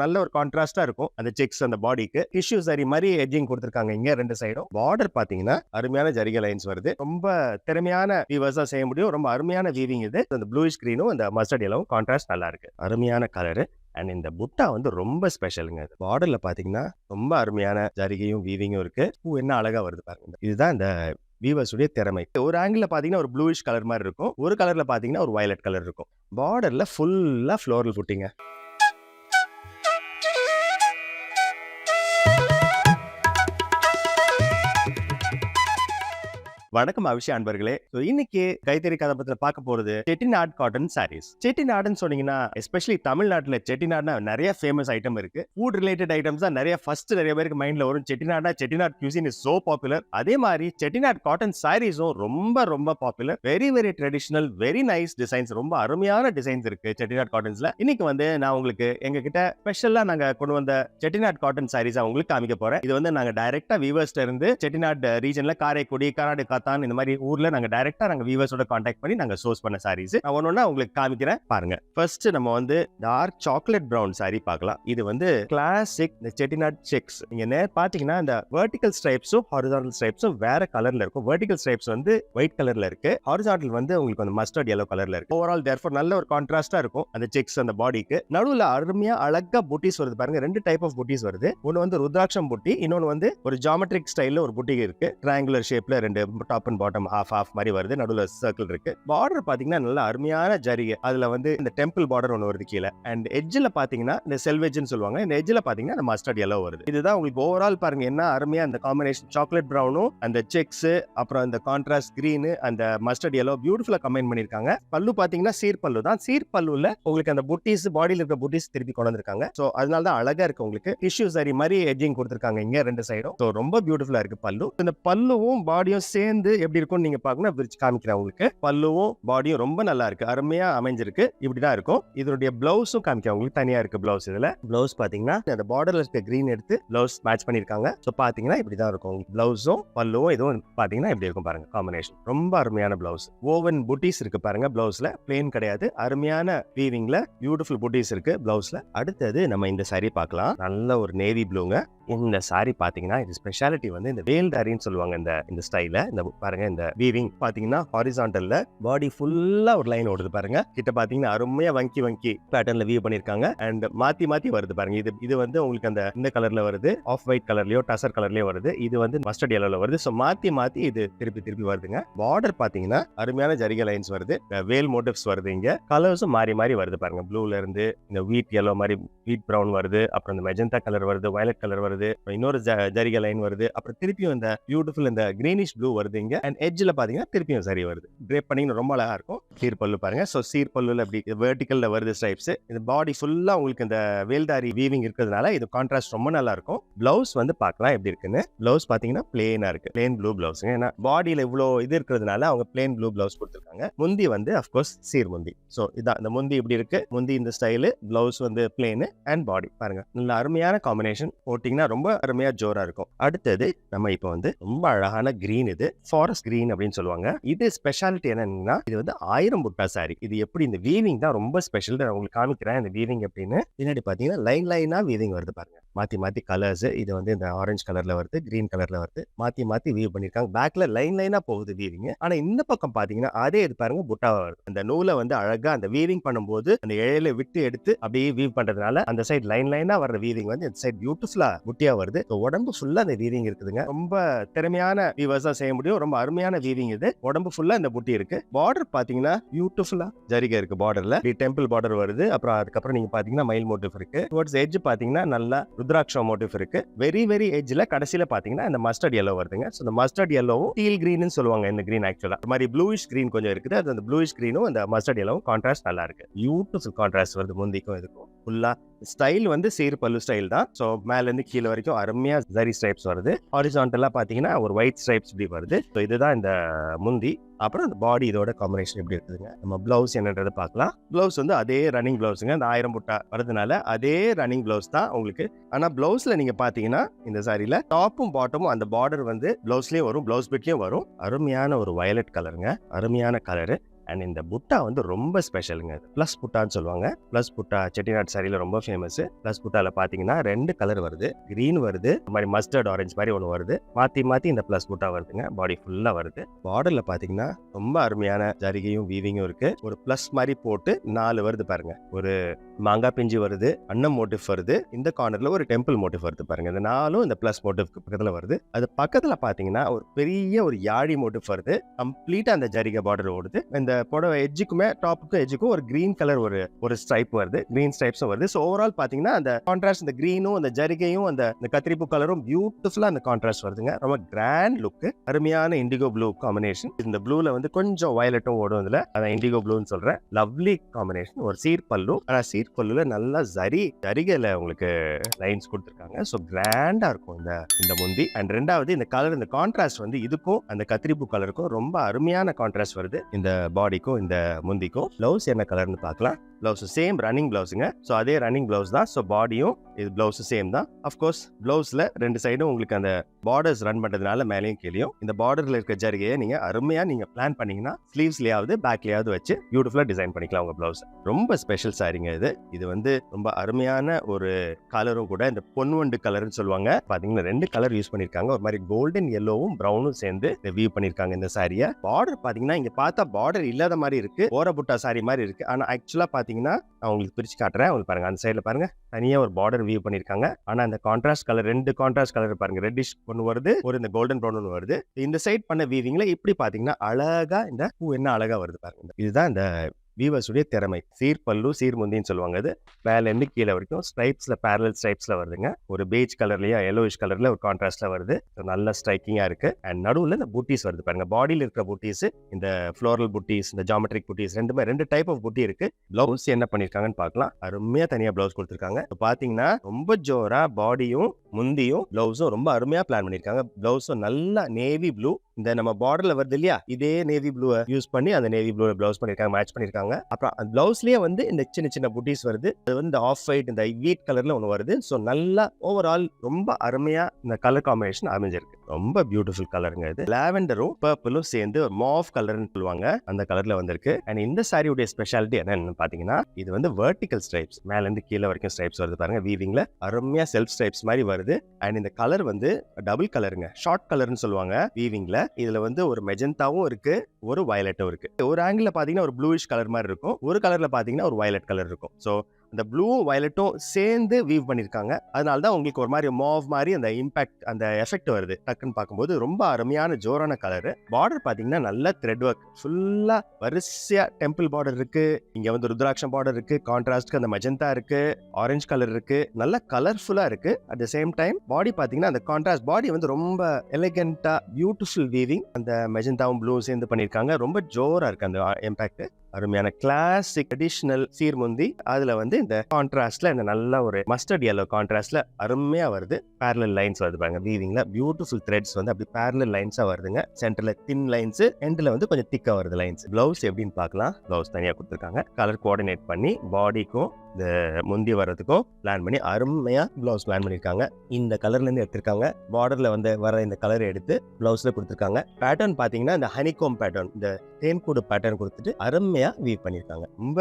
நல்ல ஒரு கான்ட்ராஸ்டா இருக்கும். அந்த செக்ஸ் அந்த பாடிக்கு டிஷ்யூ சரி மாதிரி எட்ஜிங் கொடுத்துருக்காங்க இங்க ரெண்டு சைடும் பார்டர் பாத்தீங்கன்னா அருமையான ஜரிகை லைன்ஸ் வருது. ரொம்ப திறமையான வீவர்ஸா செய்ய முடியும். ரொம்ப அருமையான வீவிங் இது. அந்த ப்ளூயிஷ் கிரீனும் அந்த மஸ்டர்ட் எல்லவும் கான்ட்ராஸ்ட் நல்லா இருக்கு. அருமையான கலரு அண்ட் இந்த புட்டா வந்து ரொம்ப ஸ்பெஷலுங்க பார்டர்ல பாத்தீங்கன்னா ரொம்ப அருமையான ஜரிகையும் வீவிங்கும் இருக்கு. பூ என்ன அழகா வருது பாருங்க. இதுதான் இந்த வீவர்ஸுடைய திறமை. ஒரு ஆங்கிள் பாத்தீங்கன்னா ஒரு ப்ளூயிஷ் கலர் மாதிரி இருக்கும். ஒரு கலர்ல பாத்தீங்கன்னா ஒரு வயலட் கலர் இருக்கும். பார்டர்ல ஃபுல்லா ஃப்ளோரல் புட்டிங்க வணக்கம் அபிஷா அன்பர்களே. இன்னைக்கு கைத்தறி கதப்பத்துல பார்க்க போறது செட்டிநாட் காட்டன் சாரீஸ் செட்டிநாடுன்னு சொன்னீங்கன்னா எஸ்பெஷலி தமிழ்நாட்டுல செட்டிநாடுனா நிறைய ஃபேமஸ் ஐட்டம் இருக்கு. ஃபுட் ரிலேட்டட் ஐட்டம்ஸ் தான் நிறைய ஃபர்ஸ்ட் நிறைய பேருக்கு மைண்ட்ல வரும். செட்டிநாடுனா Chettinad cuisine is so popular அதே மாதிரி செட்டிநாட் காட்டன் சாரீஸும் ரொம்ப ரொம்ப popular very very traditional very nice designs ரொம்ப அருமையான டிசைன்ஸ் இருக்கு செட்டிநாட் காட்டன்ஸ்ல இன்னைக்கு வந்து நான் உங்களுக்கு எங்க கிட்ட ஸ்பெஷலா நாங்க கொண்டு வந்த செட்டிநாட் காட்டன் சாரீஸ் உங்களுக்கு காமிக்க போறேன். இது வந்து நாங்க டைரக்டா வீவர்ஸ்ல இருந்து செட்டிநாட் ரீஜன்ல காரைக்குடி கர்நாடகா காத்தான் இந்த மாதிரி ஊர்ல நாங்க டைரக்டா நாங்க வீவர்ஸோட காண்டாக்ட் பண்ணி நாங்க சோர்ஸ் பண்ண சாரீஸ் நான் ஒன்னொன்னா உங்களுக்கு காமிக்கிறேன். பாருங்க. ஃபர்ஸ்ட் நம்ம வந்து டார்க் சாக்லேட் பிரவுன் சாரி பார்க்கலாம். இது வந்து கிளாசிக் இந்த செட்டிநாட் செக்ஸ் நீங்க நேர் பாத்தீங்கன்னா இந்த வெர்டிகல் ஸ்ட்ரைப்ஸும் ஹாரிசான்டல் ஸ்ட்ரைப்ஸும் வேற கலர்ல இருக்கும். வெர்டிகல் ஸ்ட்ரைப்ஸ் வந்து ஒயிட் கலர்ல இருக்கு. ஹாரிசான்டல் வந்து உங்களுக்கு அந்த மஸ்டர்ட் எல்லோ கலர்ல இருக்கு. ஓவரால் தேர்ஃபோர் நல்ல ஒரு கான்ட்ராஸ்டா இருக்கும் அந்த செக்ஸ் அந்த பாடிக்கு நடுவில் அருமையா அழகா புட்டிஸ் வருது பாருங்க. ரெண்டு டைப் ஆஃப் புட்டிஸ் வருது. ஒன்னு வந்து ருத்ராட்சம் புட்டி இன்னொன்னு வந்து ஒரு ஜாமெட்ரிக் ஸ்டைல்ல ஒரு புட்டி இருக்கு. ட்ரையாங்குலர் ஷேப்ல ரெண்டு top and bottom half half மாதிரி வருது. நடுவில் சர்க்கிள் இருக்கு. பார்டர் பாத்தீங்கன்னா நல்ல அருமையான ஜரிகை. அதுல வந்து இந்த டெம்பிள் பார்டர் ஒன்று வருது கீழே. அண்ட் எட்ஜில் பாத்தீங்கன்னா இந்த செல்வெஜ்னு சொல்லுவாங்க. இந்த எட்ஜில் பாத்தீங்கன்னா அந்த மஸ்டர்ட் எல்லோ வருது. இதுதான் உங்களுக்கு ஓவரால் பாருங்க என்ன அருமையா அந்த காம்பினேஷன் சாக்லேட் ப்ரௌனும் அந்த செக்ஸ் அப்புறம் அந்த கான்ட்ராஸ்ட் க்ரீனு அந்த மஸ்டர்ட் எல்லோ பியூட்டிஃபுல்லா கம்பைன் பண்ணிருக்காங்க. பல்லு பாத்தீங்கன்னா சீர் பல்லு தான். சீர் பல்லுல உங்களுக்கு அந்த புட்டிஸ் பாடியில் இருக்க புட்டிஸ் திருப்பி கொண்டு வந்திருக்காங்க. ஸோ அதனால தான் அழகா இருக்கு உங்களுக்கு. டிஷ்யூ சரி மாதிரி எட்ஜிங் கொடுத்துருக்காங்க இங்க ரெண்டு சைடும் ஸோ ரொம்ப பியூட்டிஃபுல்லா இருக்கு பல்லு. இந்த பல்லுவும் பாடியும் சேர்ந்து எப்படி இருக்கும்னு நீங்க பார்க்கணும். விரிச்சு காமிக்கிறேன் உங்களுக்கு. பல்லுவும் பாடியும் ரொம்ப நல்லா இருக்கு. அருமையா அமைஞ்சிருக்கு. இப்படிதான் இருக்கும். இதனுடைய பிளவுஸும் காமிக்கிறேன். உங்களுக்கு தனியா இருக்கு பிளவுஸ் இதுல. பிளவுஸ் பாத்தீங்கன்னா அந்த பார்டர்ல இருக்க கிரீன் எடுத்து பிளவுஸ் மேட்ச் பண்ணிருக்காங்க ஸோ பாத்தீங்கன்னா இப்படிதான் இருக்கும். பிளவுஸும் பல்லுவும் இதுவும் பாத்தீங்கன்னா இப்படி இருக்கும் பாருங்க காம்பினேஷன் ரொம்ப அருமையான பிளவுஸ் ஓவன் புட்டிஸ் இருக்கு பாருங்க பிளவுஸ்ல பிளேன் கிடையாது. அருமையான வீவிங்ல பியூட்டிஃபுல் புட்டிஸ் இருக்கு பிளவுஸ்ல அடுத்தது நம்ம இந்த saree பார்க்கலாம். நல்ல ஒரு நேவி ப்ளூங்க இந்த சாரி பாத்தீங்கன்னா இது ஸ்பெஷாலிட்டி வந்து இந்த வேல்தாரின்னு சொல்லுவாங்க இந்த இந்த ஸ்டைல இந்த பாருங்க இந்த வீவிங் பாத்தீங்கன்னா ஹாரிசான்டலில் பாடி ஃபுல்லா ஒரு லைன் ஓடுது பாருங்க. கிட்ட பாத்தீங்கன்னா அருமையா வங்கி வங்கி பேட்டர்ன்ல வியூ பண்ணிருக்காங்க. அண்ட் மாத்தி மாத்தி வருது பாருங்க. இது இது வந்து உங்களுக்கு அந்த இந்த கலர்ல வருது. ஆஃப் ஒயிட் கலர்லயோ டசர் கலர்லயோ வருது. இது வந்து மஸ்டர்ட் yellowல வருது. ஸோ மாத்தி மாத்தி இது திருப்பி திருப்பி வருதுங்க. பார்டர் பாத்தீங்கன்னா அருமையான ஜரிக லைன்ஸ் வருது. வேல் மோட்டிவ்ஸ் வருது இங்க. கலர்ஸும் மாறி மாறி வருது பாருங்க. ப்ளூல இருந்து இந்த வீட் எல்லோ மாதிரி வீட் ப்ரௌன் வருது. அப்புறம் இந்த மெஜந்தா கலர் வருது. வயலட் கலர் வருது. வருது இன்னொரு ஜ- ஜரிகை லைன் வருது அப்புறம் திருப்பியும் இந்த பியூட்டிஃபுல் இந்த கிரீனிஷ் ப்ளூ வருது இங்க. அண்ட் எட்ஜ்ல பாத்தீங்கன்னா திருப்பியும் சரி வருது. ட்ரேப் பண்ணி ரொம்ப அழகா இருக்கும். சீர் பல்லு பாருங்க. ஸோ சீர் பல்லுல அப்படி வெர்டிக்கல்ல வருது ஸ்டைப்ஸ் இந்த பாடி ஃபுல்லா உங்களுக்கு இந்த வேல்தாரி வீவிங் இருக்கிறதுனால இது கான்ட்ராஸ்ட் ரொம்ப நல்லா இருக்கும். பிளவுஸ் வந்து பார்க்கலாம் எப்படி இருக்குன்னு. பிளவுஸ் பாத்தீங்கன்னா பிளேனா இருக்கு. பிளேன் ப்ளூ பிளவுஸ் ஏன்னா பாடியில இவ்வளோ இது இருக்கிறதுனால அவங்க பிளேன் ப்ளூ பிளவுஸ் கொடுத்துருக்காங்க. முந்தி வந்து அஃப்கோர்ஸ் சீர் முந்தி. ஸோ இதான். இந்த முந்தி இப்படி இருக்கு. முந்தி இந்த ஸ்டைலு பிளவுஸ் வந்து பிளேனு அண்ட் பாடி பாருங்க. நல்ல அருமையான காம்பினேஷன் போட்டிங்கன்னா ரொம்ப அருமையா ஜோரா இருக்கும். அடுத்தது நம்ம இப்போ வந்து ரொம்ப அழகான கிரீன் இது ஃபாரஸ்ட் கிரீன் அப்படின்னு சொல்லுவாங்க. இது ஸ்பெஷாலிட்டி என்னன்னா இது வந்து ஆயிரம் புட்டா சாரி இது எப்படி இந்த வீவிங் தான் ரொம்ப ஸ்பெஷல் நான் உங்களுக்கு காமிக்கிறேன். இந்த வீவிங் அப்படின்னு பின்னாடி பாத்தீங்கன்னா லைன் லைனா வீவிங் வருது பாருங்க. மாத்தி மாத்தி கலர்ஸ் இது வந்து இந்த ஆரஞ்சு கலர்ல வருது கிரீன் கலர்ல வருது. மாத்தி மாத்தி வீவ் பண்ணிருக்காங்க பேக்ல லைன் லைனா போகுது வீவிங் ஆனா இந்த பக்கம் பாத்தீங்கன்னா அதே இது பாருங்க புட்டாவா வருது. அந்த நூலை வந்து அழகா அந்த வீவிங் பண்ணும்போது அந்த இழையில விட்டு எடுத்து அப்படியே வீவ் பண்றதுனால அந்த சைடு லைன் லைனா வர்ற வீவிங் வந்து இந்த சைடு பியூட்டிஃபுல்லா புட்டியா வருது. உடம்பு ஃபுல்லா அந்த வீவிங் இருக்குதுங்க. ரொம்ப திறமையான வீவர்ஸா செய்ய முடியும். ரொம்ப அருமையான வீவிங் இது. உடம்பு ஃபுல்லா இந்த புட்டி இருக்கு. பார்டர் பாத்தீங்கன்னா பியூட்டிஃபுல்லா ஜரிகை இருக்கு பார்டர்ல டெம்பிள் பார்டர் வருது. அப்புறம் அதுக்கப்புறம் நீங்க பாத்தீங்கன்னா மயில் மோட்டிவ் இருக்கு. டுவர்ட்ஸ் எஜ் பாத்தீங்கன்னா நல்லா ருத்ராட்சம் மோட்டிவ் இருக்கு. வெரி வெரி எட்ஜ்ல கடைசியில பாத்தீங்கன்னா இந்த மஸ்டர்ட் எல்லோ வருதுங்க. ஸோ இந்த மஸ்டர்ட் எல்லோவும் டீல் கிரீன் சொல்லுவாங்க இந்த கிரீன் ஆக்சுவலா இந்த மாதிரி ப்ளூயிஷ் கிரீன் கொஞ்சம் இருக்குது. அது அந்த ப்ளூயிஷ் கிரீனும் அந்த மஸ்டர்ட் எல்லோவும் கான்ட்ராஸ்ட் நல்லா இருக்கு. பியூட்டிஃபுல் கான்ட்ராஸ்ட் வருது முந்திக்கும் இதுக்கும். ஃபுல்லா ஸ்டைல் வந்து சீர் பல்லு ஸ்டைல் தான். ஸோ மேல இருந்து கீழே வரைக்கும் அருமையா ஜரி ஸ்ட்ரைப்ஸ் வருது. ஹாரிசான்டலா பாத்தீங்கன்னா ஒரு ஒயிட் ஸ்ட்ரைப்ஸ் இப்படி வருது. ஸோ இதுதான் இந்த முந்தி. அப்புறம் அந்த பாடி இதோட காம்பினேஷன் எப்படி இருக்குதுங்க? நம்ம பிளவுஸ் என்னன்றதை பார்க்கலாம். பிளவுஸ் வந்து அதே ரன்னிங் பிளவுஸுங்க அந்த ஆயிரம் புட்டா வரதுனால அதே ரன்னிங் பிளவுஸ் தான் உங்களுக்கு. ஆனா பிளவுஸ்ல நீங்க பாத்தீங்கன்னா இந்த சாரியில டாப்பும் பாட்டமும் அந்த பார்டர் வந்து பிளவுஸ்லயும் வரும். பிளவுஸ் பிட்லயும் வரும். அருமையான ஒரு வயலட் கலருங்க அருமையான கலரு அண்ட் இந்த புட்டா வந்து ரொம்ப ஸ்பெஷலுங்க ப்ளஸ் புட்டான்னு சொல்லுவாங்க. ப்ளஸ் புட்டா செட்டிநாட் சாரியில் ரொம்ப ஃபேமஸ் ப்ளஸ் புட்டாவில் பார்த்தீங்கன்னா ரெண்டு கலர் வருது. க்ரீன் வருது. இந்த மாதிரி மஸ்டர்ட் ஆரஞ்சு மாதிரி ஒன்று வருது. மாற்றி மாற்றி இந்த ப்ளஸ் புட்டா வருதுங்க. பாடி ஃபுல்லாக வருது. பார்டரில் பார்த்தீங்கன்னா ரொம்ப அருமையான ஜரிகையும் வீவிங்கும் இருக்குது ஒரு ப்ளஸ் மாதிரி போட்டு நாலு வருது பாருங்க. ஒரு மாங்காய் பிஞ்சு வருது அன்னம் மோட்டிவ் வருது இந்த கார்னர்ல ஒரு டெம்பிள் மோட்டிவ் வருது பாருங்க. இந்த நாலும் இந்த ப்ளஸ் மோட்டிவ்க்கு பக்கத்துல வருது. அது பக்கத்துல பாத்தீங்கன்னா ஒரு பெரிய ஒரு யாழி மோட்டிவ் வருது. கம்ப்ளீட்டா அந்த ஜரிகை பார்டர் ஓடுது. இந்த புடவை எஜ்ஜுக்குமே டாப்புக்கும் எஜ்ஜுக்கும் ஒரு கிரீன் கலர் ஒரு ஒரு ஸ்ட்ரைப் வருது. கிரீன் ஸ்ட்ரைப்ஸும் வருது. ஸோ ஓவரால் பாத்தீங்கன்னா அந்த கான்ட்ராஸ்ட் இந்த கிரீனும் அந்த ஜரிகையும் அந்த இந்த கத்திரிப்பு கலரும் பியூட்டிஃபுல்லா அந்த கான்ட்ராஸ்ட் வருதுங்க. ரொம்ப கிராண்ட் லுக் அருமையான இண்டிகோ ப்ளூ காம்பினேஷன் இந்த ப்ளூல வந்து கொஞ்சம் வயலட்டும் ஓடும் இதுல அதான் இண்டிகோ ப்ளூன்னு சொல்றேன். லவ்லி காம்பினேஷன் ஒரு சீர் பல்லு ஆனா சீர் பல்லுல நல்லா ஜரி ஜரிகையில உங்களுக்கு லைன்ஸ் கொடுத்துருக்காங்க. ஸோ கிராண்டா இருக்கும் இந்த இந்த முந்தி. அண்ட் ரெண்டாவது இந்த கலர் இந்த கான்ட்ராஸ்ட் வந்து இதுக்கும் அந்த கத்திரிப்பூ கலருக்கும் ரொம்ப அருமையான கான்ட்ராஸ்ட் வருது. இந்த பாடிக்கும் இந்த முந்திக்கும். பிளவுஸ் என்ன கலர்னு பார்க்கலாம். பிளவுஸ் சேம் ரன்னிங் பிளவுஸுங்க ஸோ அதே ரன்னிங் பிளவுஸ் தான். ஸோ பாடியும் இது பிளவுஸ் சேம் தான். அஃப்கோர்ஸ் ப்ளவுஸில் ரெண்டு சைடும் உங்களுக்கு அந்த பார்டர்ஸ் ரன் பண்ணுறதுனால மேலேயும் கீழேயும். இந்த பார்டரில் இருக்க ஜரிகையை நீங்கள் அருமையாக நீங்கள் பிளான் பண்ணீங்கன்னா ஸ்லீவ்ஸ்லேயாவது பேக்லேயாவது வச்சு பியூட்டிஃபுல்லாக டிசைன் பண்ணிக்கலாம் உங்கள் பிளவுஸ் ரொம்ப ஸ்பெஷல் சாரிங்க இது. இது வந்து ரொம்ப அருமையான ஒரு கலரும் கூட இந்த பொன்வண்டு கலர்னு சொல்லுவாங்க. பாத்தீங்கன்னா ரெண்டு கலர் யூஸ் பண்ணிருக்காங்க. ஒரு மாதிரி கோல்டன் எல்லோவும் ப்ரௌனும் சேர்ந்து வியூ பண்ணிருக்காங்க இந்த சாரியை பார்டர் பாத்தீங்கன்னா இங்க பார்த்தா பார்டர் இல்லாத மாதிரி இருக்கு. ஓரபுட்டா சாரி மாதிரி இருக்கு. ஆனா ஆக்சுவலா பாத்தீங்கன்னா நான் உங்களுக்கு பிரிச்சு காட்டுறேன். உங்களுக்கு பாருங்க அந்த சைடுல பாருங்க. தனியா ஒரு பார்டர் வியூ பண்ணிருக்காங்க. ஆனா அந்த கான்ட்ராஸ்ட் கலர் ரெண்டு கான்ட்ராஸ்ட் கலர் பாருங்க. ரெட்டிஷ் ஒன்று வருது ஒரு இந்த கோல்டன் ப்ரௌன் ஒன்று வருது. இந்த சைட் பண்ண வீவிங்ல இப்படி பாத்தீங்கன்னா அழகா இந்த பூ என்ன அழகா வருது பாருங்க. இதுதான் இந்த வீவர்ஸுடைய திறமை. சீர் பல்லு சீர் முந்தின்னு சொல்லுவாங்க அது. மேலேருந்து கீழே வரைக்கும் ஸ்ட்ரைப்ஸில் பேரல் ஸ்ட்ரைப்ஸில் வருதுங்க. ஒரு பேஜ் கலர்லயா எல்லோயிஷ் கலரில் ஒரு கான்ட்ராஸ்ட்ல வருது. நல்ல ஸ்ட்ரைக்கிங்காக இருக்குது அண்ட் நடுவில் இந்த புட்டிஸ் வருது பாருங்கள் பாடியில் இருக்கிற புட்டிஸ் இந்த ஃப்ளோரல் புட்டிஸ் இந்த ஜாமெட்ரிக் புட்டிஸ் ரெண்டுமே ரெண்டு டைப் ஆஃப் புட்டி இருக்குது ப்ளவுஸ் என்ன பண்ணியிருக்காங்கன்னு பார்க்கலாம். அருமையாக தனியாக ப்ளவுஸ் கொடுத்துருக்காங்க. இப்போ பார்த்தீங்கன்னா ரொம்ப ஜோராக பாடியும் முந்தியும் ப்ளவுஸும் ரொம்ப அருமையாக பிளான் பண்ணியிருக்காங்க ப்ளவுஸும் நல்லா நேவி ப்ளூ இந்த நம்ம பார்டரில் வருது இல்லையா? இதே நேவி ப்ளூ யூஸ் பண்ணி அந்த நேவி ப்ளூ ப்ளவுஸ் பண்ணியிருக்காங்க மேட்ச் பண்ணியிருக்காங்க பண்ணிருக்காங்க அப்புறம் அந்த வந்து இந்த சின்ன சின்ன புட்டிஸ் வருது. அது வந்து ஆஃப் ஒயிட் இந்த வீட் கலர்ல ஒன்று வருது. ஸோ நல்லா ஓவரால் ரொம்ப அருமையா இந்த கலர் காம்பினேஷன் அமைஞ்சிருக்கு. ரொம்ப பியூட்டிஃபுல் கலருங்க இது. லாவெண்டரும் பர்பிளும் சேர்ந்து ஒரு மாஃப் கலர்னு சொல்லுவாங்க. அந்த கலர்ல வந்திருக்கு. அண்ட் இந்த சாரியுடைய ஸ்பெஷாலிட்டி என்னன்னு பாத்தீங்கன்னா இது வந்து வெர்டிகல் ஸ்ட்ரைப்ஸ் மேல இருந்து கீழே வரைக்கும் ஸ்ட்ரைப்ஸ் வருது பாருங்க வீவிங்ல அருமையா செல்ஃப் ஸ்ட்ரைப்ஸ் மாதிரி வருது. அண்ட் இந்த கலர் வந்து டபுள் கலருங்க ஷார்ட் கலர்னு சொல்லுவாங்க வீவிங்ல இதுல வந்து ஒரு மெஜந்தாவும் இருக்கு ஒரு வயலட்டும் இருக்கு. ஒரு ஆங்கிள் பாத்தீங்கன்னா ஒரு ப்ளூஷ் கலர் மாதிரி இருக்கும் ஒரு கலர்ல பாத்தீங்கன்னா ஒரு வயலட் கலர் இருக்கும். ஸோ அந்த ப்ளூவும் வயலட்டும் சேர்ந்து வீவ் பண்ணியிருக்காங்க அதனால தான் உங்களுக்கு ஒரு மாதிரி மாவ் மாதிரி அந்த இம்பாக்ட் அந்த எஃபெக்ட் வருது. டக்குன்னு பார்க்கும்போது ரொம்ப அருமையான ஜோரான கலரு பார்டர் பார்த்தீங்கன்னா நல்ல த்ரெட் ஒர்க் ஃபுல்லாக வரிசையாக டெம்பிள் பார்டர் இருக்குது இங்கே வந்து ருத்ராட்சம் பார்டர் இருக்குது கான்ட்ராஸ்ட்க்கு அந்த மஜந்தா இருக்குது ஆரஞ்சு கலர் இருக்குது நல்ல கலர்ஃபுல்லாக இருக்குது at the same time body பார்த்தீங்கன்னா அந்த கான்ட்ராஸ்ட் பாடி வந்து ரொம்ப எலிகண்ட்டாக பியூட்டிஃபுல் வீவிங் அந்த மெஜந்தாவும் ப்ளூ சேர்ந்து பண்ணியிருக்காங்க ரொம்ப ஜோராக இருக்குது அந்த இம்பாக்ட் அருமையான கிளாசிக் ட்ரெடிஷ்னல் சீர்முந்தி. அதில் வந்து இந்த கான்ட்ராஸ்ட்ல இந்த நல்ல ஒரு மஸ்டர்ட் எல்லோ கான்ட்ராஸ்ட்ல அருமையா வருது. பேரலல் லைன்ஸ் வருது பாருங்க. வீவிங்ல பியூட்டிஃபுல் த்ரெட்ஸ் வந்து அப்படி பேரலல் லைன்ஸா வருதுங்க. சென்டர்ல தின் லைன்ஸ் எண்ட்ல வந்து கொஞ்சம் திக்கா வருது லைன்ஸ் பிளவுஸ் எப்படின்னு பார்க்கலாம். பிளவுஸ் தனியா கொடுத்துருக்காங்க. கலர் கோஆர்டினேட் பண்ணி பாடிக்கும் இந்த முந்தி வர்றதுக்கும் பிளான் பண்ணி அருமையாக ப்ளவுஸ் பிளான் பண்ணியிருக்காங்க இந்த கலர்லேருந்து எடுத்திருக்காங்க. பார்டரில் வந்து வர இந்த கலரை எடுத்து ப்ளவுஸில் கொடுத்துருக்காங்க. பேட்டர்ன் பார்த்தீங்கன்னா இந்த ஹனிகோம் பேட்டர்ன் இந்த தேன்கூடு பேட்டர்ன் கொடுத்துட்டு அருமையாக வீவ் பண்ணியிருக்காங்க ரொம்ப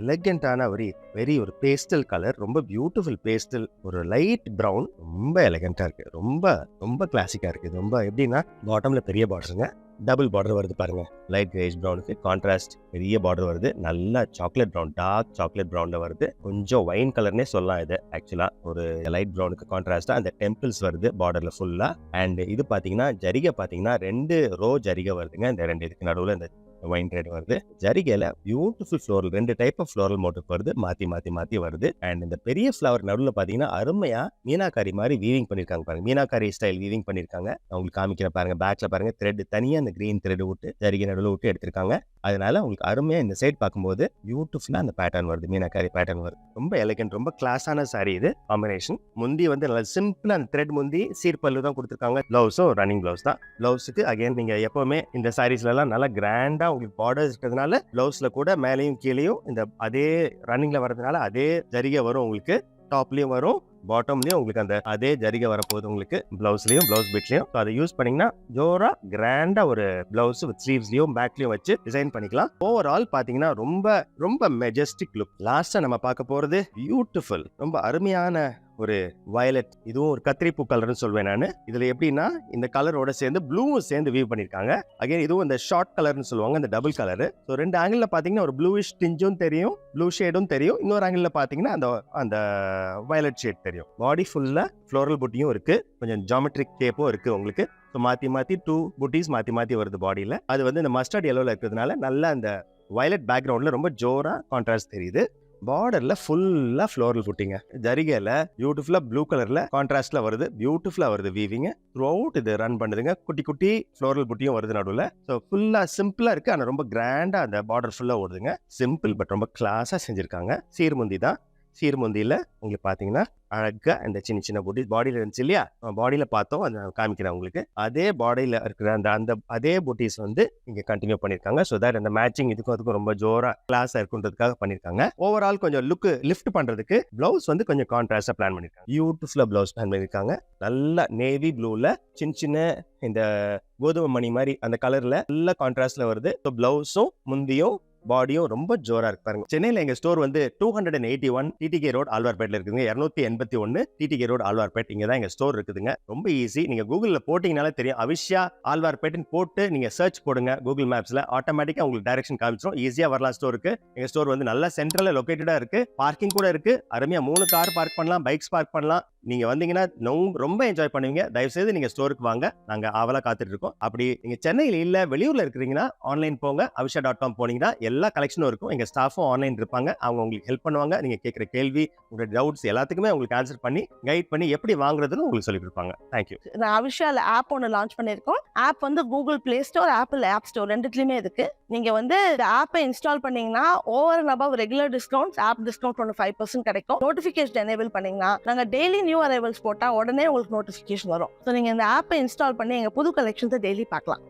எலகண்டான ஒரு வெரி ஒரு பேஸ்டல் கலர் ரொம்ப பியூட்டிஃபுல் பேஸ்டல் ஒரு லைட் பிரவுன் ரொம்ப எலகண்டா இருக்குது ரொம்ப ரொம்ப கிளாசிக்காக இருக்குது ரொம்ப எப்படின்னா பாட்டமில் பெரிய பார்டருங்க டபுள் பார்டர் வருது பாருங்க. லைட் கிரேஷ் ப்ரௌனுக்கு கான்ட்ராஸ்ட் பெரிய பார்டர் வருது. நல்லா சாக்லேட் ப்ரௌன் டார்க் சாக்லேட் ப்ரௌனில் வருது. கொஞ்சம் ஒயின் கலர்னே சொல்லலாம் இது. ஆக்சுவலா ஒரு லைட் ப்ரௌனுக்கு கான்ட்ராஸ்டா அந்த டெம்பிள்ஸ் வருது பார்டர்ல ஃபுல்லா அண்ட் இது பாத்தீங்கன்னா ஜரிகை பாத்தீங்கன்னா ரெண்டு ரோ ஜரிகை வருதுங்க. இந்த ரெண்டு இதுக்கு நடுவில் இந்த ஒயின் ரெட் வருது. ஜரிகையில பியூட்டிஃபுல் ஃப்ளோரல் ரெண்டு டைப் ஆஃப் ஃப்ளோரல் மோட்டிவ் வருது. மாத்தி மாத்தி மாத்தி வருது. அண்ட் இந்த பெரிய ஃப்ளவர் நடுவில் பாத்தீங்கன்னா அருமையா மீனாக்காரி மாதிரி வீவிங் பண்ணிருக்காங்க பாருங்க. மீனாக்காரி ஸ்டைல் வீவிங் பண்ணிருக்காங்க. அவங்களுக்கு உங்களுக்கு காமிக்கிற பாருங்க. பேக்ல பாருங்க. த்ரெட் தனியா அந்த கிரீன் த்ரெட் விட்டு ஜரிகை நடுவில் விட்டு எடுத்திருக்காங்க. அதனால உங்களுக்கு அருமையா இந்த சைட் பார்க்கும்போது பியூட்டிஃபுல்லா அந்த பேட்டர்ன் வருது மீனாக்காரி பேட்டர்ன் வருது. ரொம்ப எலகண்ட் ரொம்ப கிளாஸான சாரி இது காம்பினேஷன் முந்தி வந்து நல்லா சிம்பிளா அந்த த்ரெட் முந்தி சீர்பல்லு தான் கொடுத்துருக்காங்க. பிளவுஸும் ரன்னிங் பிளவுஸ் தான். பிளவுஸுக்கு அகைன் நீங்க எப்பவுமே இந்த சாரீஸ்ல எல்லாம் நல்லா கிராண்டா உங்களுக்கு பார்டர்ஸ் இருக்கிறதுனால பிளவுஸ்ல கூட மேலேயும் கீழேயும் இந்த அதே ரன்னிங்ல வர்றதுனால அதே ஜரிகை வரும் உங்களுக்கு டாப்லயும் வரும். பாட்டம்லயும் உங்களுக்கு அந்த அதே ஜரிகை வரப்போகுது. உங்களுக்கு பிளவுஸ்லயும் பிளவுஸ் பிட்லயும் அதை யூஸ் பண்ணீங்கன்னா ஜோரா கிராண்டா ஒரு பிளவுஸ் வித் ஸ்லீவ்ஸ்லயும் பேக்லயும் வச்சு டிசைன் பண்ணிக்கலாம். ஓவரால் பாத்தீங்கன்னா ரொம்ப ரொம்ப மெஜஸ்டிக் லுக் லாஸ்டா நம்ம பார்க்க போறது பியூட்டிஃபுல் ரொம்ப அருமையான ஒரு வயலட் இதுவும் ஒரு கத்திரிப்பூ கலர்னு சொல்வேன் நான். இதில் எப்படின்னா இந்த கலரோட சேர்ந்து ப்ளூவும் சேர்ந்து வியூ பண்ணியிருக்காங்க அகைன் இதுவும் இந்த ஷார்ட் கலர்னு சொல்லுவாங்க இந்த டபுள் கலர் ஸோ ரெண்டு ஆங்கிளில் பார்த்தீங்கன்னா ஒரு ப்ளூஷ் டிஞ்சும் தெரியும் ப்ளூ ஷேடும் தெரியும். இன்னொரு ஆங்கிளில் பார்த்தீங்கன்னா அந்த அந்த வயலட் ஷேட் தெரியும். பாடி ஃபுல்லாக ஃப்ளோரல் புட்டியும் இருக்குது கொஞ்சம் ஜாமெட்ரிக் கேப்பும் இருக்குது உங்களுக்கு. ஸோ மாற்றி மாற்றி டூ புட்டிஸ் மாற்றி மாற்றி வருது பாடியில் அது வந்து இந்த மஸ்டர்ட் எல்லோவில் இருக்கிறதுனால நல்லா அந்த வயலட் பேக்ரவுண்டில் ரொம்ப ஜோராக கான்ட்ராஸ்ட் தெரியுது. பார்டர்ல ஃபுல்லா ஃப்ளோரல் புட்டிங்க ஜரிகையில பியூட்டிஃபுல்லா ப்ளூ கலர்ல கான்ட்ராஸ்ட்ல வருது பியூட்டிஃபுல்லா வருது வீவிங்க த்ரூ அவுட் இது ரன் பண்ணுதுங்க. குட்டி குட்டி ஃப்ளோரல் புட்டியும் வருது நடுவில். ஸோ ஃபுல்லா சிம்பிளா இருக்கு. ஆனால் ரொம்ப கிராண்டா அந்த பார்டர் ஃபுல்லா ஓடுதுங்க. சிம்பிள் பட் ரொம்ப கிளாஸா செஞ்சிருக்காங்க. சீர்முந்தி தான் சீர்மந்தியில் உங்களுக்கு பார்த்தீங்கன்னா அழகாக இந்த சின்ன சின்ன புட்டிஸ் பாடியில் இருந்துச்சு இல்லையா? பாடியில் பார்த்தோம் அதை நான் காமிக்கிறேன் உங்களுக்கு. அதே பாடியில் இருக்கிற அந்த அந்த அதே புட்டிஸ் வந்து இங்கே கண்டினியூ பண்ணியிருக்காங்க ஸோ தட் அந்த மேட்சிங் இதுக்கும் அதுக்கும் ரொம்ப ஜோராக கிளாஸாக இருக்குன்றதுக்காக பண்ணியிருக்காங்க ஓவரால் கொஞ்சம் லுக்கு லிஃப்ட் பண்ணுறதுக்கு ப்ளவுஸ் வந்து கொஞ்சம் கான்ட்ராஸ்டாக பிளான் பண்ணிருக்காங்க. பியூட்டிஃபுல்லாக ப்ளவுஸ் பிளான் பண்ணியிருக்காங்க நல்லா நேவி ப்ளூவில் சின்ன சின்ன இந்த கோதுமை மணி மாதிரி அந்த கலரில் நல்ல கான்ட்ராஸ்டில் வருது. ஸோ ப்ளவுஸும் முந்தியும் பாடியும் ரொம்ப ஜோரா இருக்கு பாருங்க. சென்னையில எங்க ஸ்டோர் வந்து two hundred and eighty one TTK road ஆழ்வார்பேட்ல இருக்குங்க இரநூத்தி எண்பத்தி ஒன்னு டிடிகே ரோட் ஆழ்வார்பேட். இங்க தான் எங்க ஸ்டோர் இருக்குதுங்க. ரொம்ப ஈஸி நீங்க கூகுள்ல போட்டீங்கனாலே தெரியும். அவிஷ்யா ஆழ்வார்பேட்னு போட்டு நீங்க சர்ச் போடுங்க கூகுள் மேப்ஸ்ல ஆட்டோமேட்டிக்கா உங்களுக்கு டைரக்ஷன் காமிச்சிடும் ஈஸியா வரலாம் ஸ்டோருக்கு எங்க ஸ்டோர் வந்து நல்லா சென்ட்ரல்ல லொக்கேட்டடாக இருக்கு. பார்க்கிங் கூட இருக்கு. அருமையா மூணு கார் பார்க் பண்ணலாம். பைக்ஸ் பார்க் பண்ணலாம். நீங்கள் வந்தீங்கன்னா ரொம்ப- ரொம்ப என்ஜாய் பண்ணுவீங்க. தயவு செய்து ஸ்டோருக்கு வாங்க. நாங்கள் ஆவலாக காத்துட்டு இருக்கோம் அப்படி நீங்கள் சென்னையில் இல்லை வெளியூரில் இருக்கிறீங்கன்னா ஆன்லைன் போங்க. அவிஷா டாட் காம் போனீங்கன்னா எல்லா கலெக்ஷனும் இருக்கும். எங்கள் ஸ்டாஃபும் ஆன்லைன் இருப்பாங்க. அவங்க உங்களுக்கு ஹெல்ப் பண்ணுவாங்க. நீங்கள் கேட்குற கேள்வி உங்களோட டவுட்ஸ் எல்லாத்துக்குமே உங்களுக்கு ஆன்சர் பண்ணி கைட் பண்ணி எப்படி வாங்குறதுன்னு உங்களுக்கு சொல்லி கொடுப்பாங்க. தேங்க்யூ நான் அவிஷாவில் ஆப் ஒன்று லான்ச் பண்ணியிருக்கோம். ஆப் வந்து Google Play Store Apple App Store ரெண்டுத்துலையுமே இருக்கு. நீங்கள் வந்து இந்த ஆப்பை இன்ஸ்டால் பண்ணீங்கன்னா over and above regular discounts app discount ஒன்று ஃபைவ் பர்சன்ட் கிடைக்கும். நோட்டிஃபிகேஷன் எனேபிள் பண்ணீங்கன்னா நாங்கள் டெய்லி நியூ அரைவல்ஸ் போட்டால் உடனே உங்களுக்கு நோட்டிஃபிகேஷன் வரும். ஸோ நீங்கள் இந்த ஆப்பை இன்ஸ்டால் பண்ணி எங்கள் புது கலெக்ஷன்ஸை டெய்லி பார்க்கலாம்.